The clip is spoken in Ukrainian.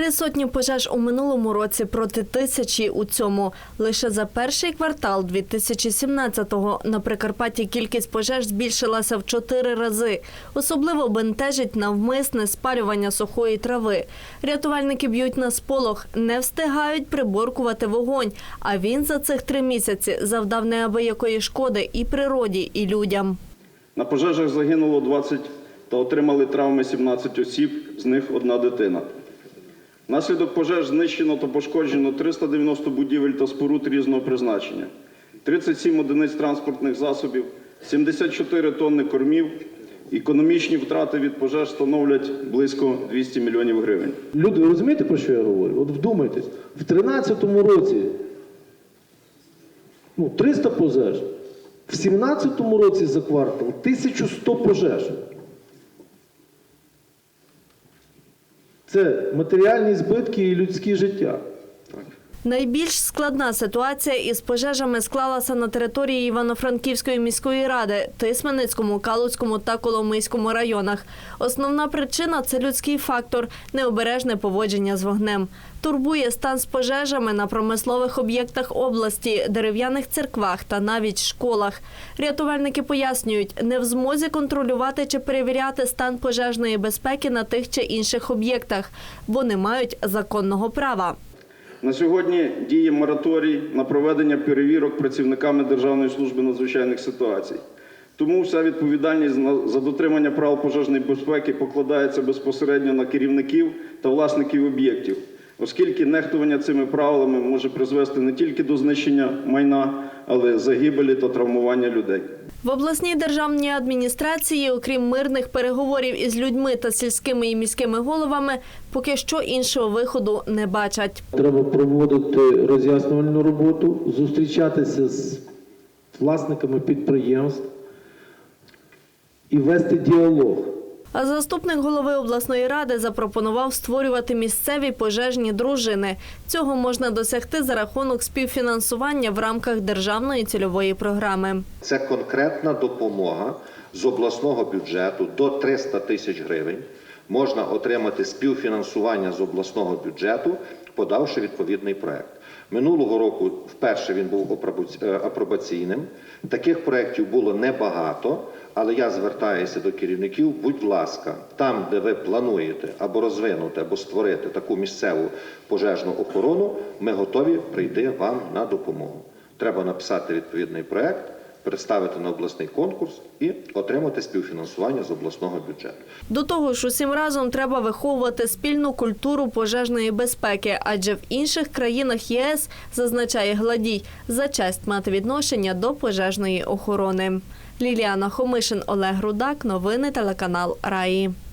Три сотні пожеж у минулому році проти тисячі у цьому. Лише за перший квартал 2017-го на Прикарпатті кількість пожеж збільшилася в чотири рази. Особливо бентежить навмисне спалювання сухої трави. Рятувальники б'ють на сполох, не встигають приборкувати вогонь. А він за цих три місяці завдав неабиякої шкоди і природі, і людям. На пожежах загинуло 20 та отримали травми 17 осіб, з них одна дитина. Внаслідок пожеж знищено та пошкоджено 390 будівель та споруд різного призначення, 37 одиниць транспортних засобів, 74 тонни кормів. Економічні втрати від пожеж становлять близько 200 мільйонів гривень. Люди, ви розумієте, про що я говорю? От вдумайтесь, в 13-му році ну, 300 пожеж, в 17-му році за квартал 1100 пожеж. Це матеріальні збитки і людські життя. Найбільш складна ситуація із пожежами склалася на території Івано-Франківської міської ради, Тисменицькому, Калуцькому та Коломийському районах. Основна причина це людський фактор, необережне поводження з вогнем. Турбує стан з пожежами на промислових об'єктах області, дерев'яних церквах та навіть школах. Рятувальники пояснюють, не в змозі контролювати чи перевіряти стан пожежної безпеки на тих чи інших об'єктах, бо не мають законного права. На сьогодні діє мораторій на проведення перевірок працівниками Державної служби надзвичайних ситуацій. Тому вся відповідальність за дотримання правил пожежної безпеки покладається безпосередньо на керівників та власників об'єктів, оскільки нехтування цими правилами може призвести не тільки до знищення майна, але й загибелі та травмування людей. В обласній державній адміністрації, окрім мирних переговорів із людьми та сільськими і міськими головами, поки що іншого виходу не бачать. Треба проводити роз'яснювальну роботу, зустрічатися з власниками підприємств і вести діалог. Заступник голови обласної ради запропонував створювати місцеві пожежні дружини. Цього можна досягти за рахунок співфінансування в рамках державної цільової програми. Це конкретна допомога з обласного бюджету до 300 тисяч гривень. Можна отримати співфінансування з обласного бюджету, подавши відповідний проект. Минулого року вперше він був е, апробаційним. Таких проєктів було небагато, але я звертаюся до керівників. Будь ласка, там, де ви плануєте або розвинути, або створити таку місцеву пожежну охорону, ми готові прийти вам на допомогу. Треба написати відповідний проект, представити на обласний конкурс і отримати співфінансування з обласного бюджету. До того ж, усім разом треба виховувати спільну культуру пожежної безпеки, адже в інших країнах ЄС зазначає гладій за честь мати відношення до пожежної охорони. Ліліана Хомишин, Олег Рудак, новини телеканал Раї.